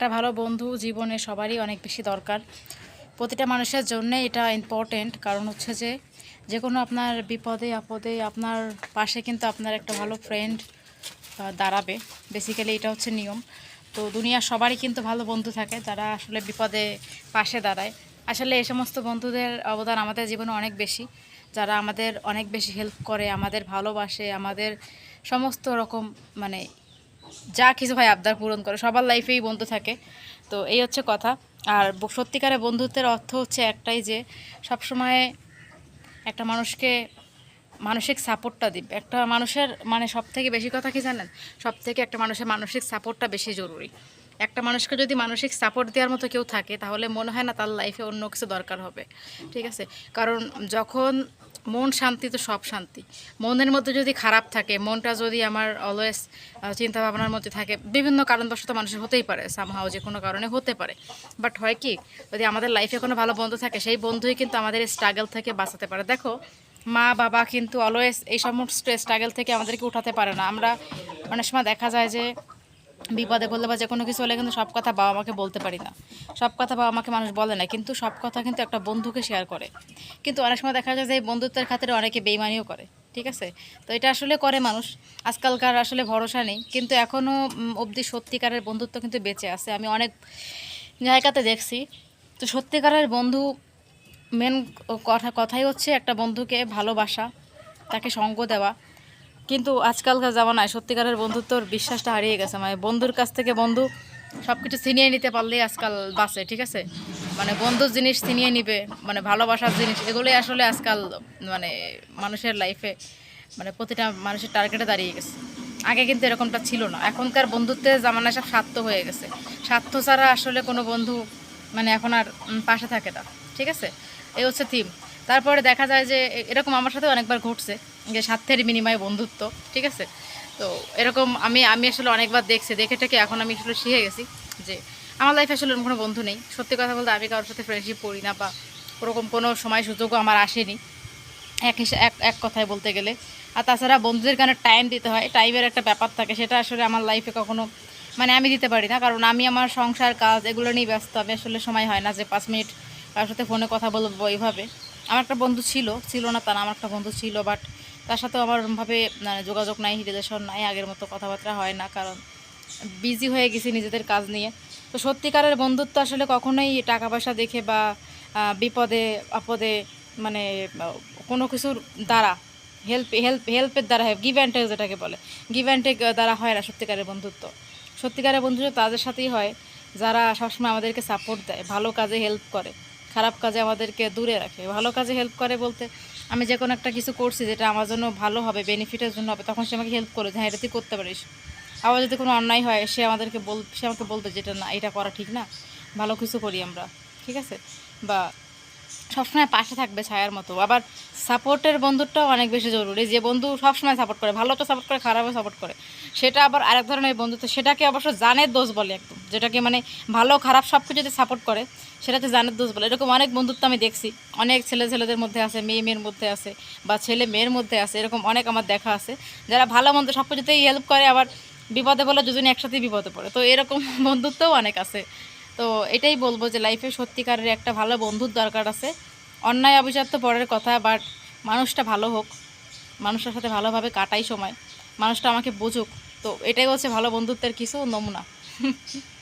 একটা ভালো বন্ধু জীবনে সবারই অনেক বেশি দরকার। প্রতিটা মানুষের জন্য এটা ইম্পর্টেন্ট কারণ হচ্ছে যে যে কোনো আপনার বিপদে, আপদে আপনার পাশে কিন্তু আপনার একটা ভালো ফ্রেন্ড দাঁড়াবে। বেসিক্যালি এটা হচ্ছে নিয়ম। তো দুনিয়ার সবারই কিন্তু ভালো বন্ধু থাকে, যারা আসলে বিপদে পাশে দাঁড়ায়। আসলে এই সমস্ত বন্ধুদের অবদান আমাদের জীবনে অনেক বেশি। যারা আমাদের অনেক বেশি হেল্প করে, আমাদের ভালোবাসে, আমাদের সমস্ত রকম মানে যা কিছু ভাই আবদার পূরণ করে, সবার লাইফেই বন্ধু থাকে। তো এই হচ্ছে কথা। আর সত্যিকারের বন্ধুত্বের অর্থ হচ্ছে একটাই যে, সবসময় একটা মানুষকে মানসিক সাপোর্টটা দিবে। একটা মানুষের মানে সব থেকে বেশি কথা কি জানেন? সব থেকে একটা মানুষের মানসিক সাপোর্টটা বেশি জরুরি। একটা মানুষকে যদি মানসিক সাপোর্ট দেওয়ার মতো কেউ থাকে, তাহলে মনে হয় না তার লাইফে অন্য কিছু দরকার হবে। ঠিক আছে? কারণ যখন মন শান্তি তো সব শান্তি। মনের মধ্যে যদি খারাপ থাকে, মনটা যদি আমার অলওয়েজ চিন্তা ভাবনার মধ্যে থাকে, বিভিন্ন কারণবশত মানুষের হতেই পারে সামহাও যে কোনো কারণে হতে পারে। বাট হয় কি, যদি আমাদের লাইফে কোনো ভালো বন্ধু থাকে, সেই বন্ধুই কিন্তু আমাদের স্ট্রাগল থেকে বাঁচাতে পারে। দেখো, মা, বাবা কিন্তু অলওয়েজ এই সমস্ত স্ট্রাগল থেকে আমাদেরকে উঠাতে পারে না। আমরা অনেক সময় দেখা যায় যে বিপদে পড়লে বা যে কোনো কিছু হলে কিন্তু সব কথা বাবা মাকে বলতে পারি না। সব কথা বাবা মাকে মানুষ বলে না, কিন্তু সব কথা কিন্তু একটা বন্ধুকে শেয়ার করে। কিন্তু অনেক সময় দেখা যায় যে এই বন্ধুত্বের খাতিরে অনেকে বেইমানিও করে, ঠিক আছে? তো এটা আসলে করে মানুষ। আজকালকার আসলে ভরসা নেই, কিন্তু এখনও অবধি সত্যিকারের বন্ধুত্ব কিন্তু বেঁচে আছে। আমি অনেক জায়গাতে দেখছি, তো সত্যিকারের বন্ধু মেন কথা, কথাই হচ্ছে একটা বন্ধুকে ভালোবাসা, তাকে সঙ্গ দেওয়া। কিন্তু আজকালকার জামানায় সত্যিকারের বন্ধুত্বর বিশ্বাসটা হারিয়ে গেছে। মানে বন্ধুর কাছ থেকে বন্ধু সব কিছু ছিনিয়ে নিতে পারলেই আজকাল বাসে ঠিক আছে? মানে বন্ধুর জিনিস ছিনিয়ে নিবে মানে ভালোবাসার জিনিস, এগুলোই আসলে আজকাল মানে মানুষের লাইফে মানে প্রতিটা মানুষের টার্গেটে দাঁড়িয়ে গেছে। আগে কিন্তু এরকমটা ছিল না। এখনকার বন্ধুত্বের জামানায় সব স্বার্থ হয়ে গেছে। স্বার্থ ছাড়া আসলে কোনো বন্ধু মানে এখন আর পাশে থাকে না, ঠিক আছে? এই হচ্ছে থিম তারপরে দেখা যায় যে এরকম আমার সাথে অনেকবার ঘটছে যে স্বার্থের বিনিময়ে বন্ধুত্ব, ঠিক আছে? তো এরকম আমি আমি আসলে অনেকবার দেখছি, দেখে টেকে এখন আমি আসলে শিখে গেছি যে আমার লাইফে আসলে কোনো বন্ধু নেই। সত্যি কথা বলতে আমি কারোর সাথে ফ্রেন্ডশিপ করি না বা ওরকম কোনো সময় সুযোগও আমার আসেনি। এক এক এক কথায় বলতে গেলে। আর তাছাড়া বন্ধুদের কারণে টাইম দিতে হয় টাইমের একটা ব্যাপার থাকে, সেটা আসলে আমার লাইফে কখনো মানে আমি দিতে পারি না। কারণ আমি আমার সংসার কাজ এগুলো নিয়ে ব্যস্ত, আমি আসলে সময় হয় না যে পাঁচ মিনিট কারোর সাথে ফোনে কথা বলব এইভাবে। আমার একটা বন্ধু ছিল ছিল না তা না আমার একটা বন্ধু ছিল বাট তার সাথেও আমার ওরমভাবে মানে যোগাযোগ নাই রিলেশন নাই, আগের মতো কথাবার্তা হয় না, কারণ বিজি হয়ে গেছি নিজেদের কাজ নিয়ে। তো সত্যিকারের বন্ধুত্ব আসলে কখনোই টাকা পয়সা দেখে বা বিপদে, আপদে মানে কোনো কিছুর দ্বারা হেল্প হেল্প হেল্পের দ্বারা হয় গিভ অ্যান্ড টেক যেটাকে বলে গিভ অ্যান্ড টেক দ্বারা হয় না সত্যিকারের বন্ধুত্ব। সত্যিকারের বন্ধুত্ব তাদের সাথেই হয়, যারা সবসময় আমাদেরকে সাপোর্ট দেয়, ভালো কাজে হেল্প করে। খারাপ কাজে আমাদেরকে দূরে রাখে, ভালো কাজে হেল্প করে বলতে আমি যে কোনো একটা কিছু করছি যেটা আমার জন্য ভালো হবে বেনিফিটের জন্য হবে, তখন সে আমাকে হেল্প করে হ্যাঁ এটা তুই করতে পারিস। আবার যদি কোনো অন্যায় হয়, সে আমাদেরকে বল, সে আমাকে বলতে যেটা না, এটা করা ঠিক না, ভালো কিছু করি আমরা। ঠিক আছে? বা সবসময় পাশে থাকবে ছায়ার মতো। আবার সাপোর্টের বন্ধুটাও অনেক বেশি জরুরি। যে বন্ধু সবসময় সাপোর্ট করে, ভালো তো সাপোর্ট করে, খারাপও সাপোর্ট করে। সেটা আবার আরেক ধরনের বন্ধুত্ব। সেটাকে অবশ্য জানের দোষ বলে একদম। যেটাকে মানে ভালো, খারাপ সব কিছু যদি সাপোর্ট করে সেটাতে জানের দোষ বলে। এরকম অনেক বন্ধুত্ব আমি দেখছি। অনেক ছেলে ছেলেদের মধ্যে আছে, মেয়ে মেয়ের মধ্যে আছে বা ছেলে মেয়ের মধ্যে আছে, এরকম অনেক আমার দেখা আছে। যারা ভালো মন্দ সব কিছুতেই হেল্প করে, আবার বিপদে বলে দুজনে একসাথেই বিপদে পড়ে। তো এরকম বন্ধুত্বও অনেক আছে। তো এটাই বলব যে লাইফে সত্যিকারের একটা ভালো বন্ধুর দরকার আছে। অন্যায় অবিচার তো পরের কথা বাট মানুষটা ভালো হোক মানুষটার সাথে ভালোভাবে কাটাই সময়, মানুষটা আমাকে বুঝুক। তো এটাই হচ্ছে ভালো বন্ধুত্বের কিছু নমুনা।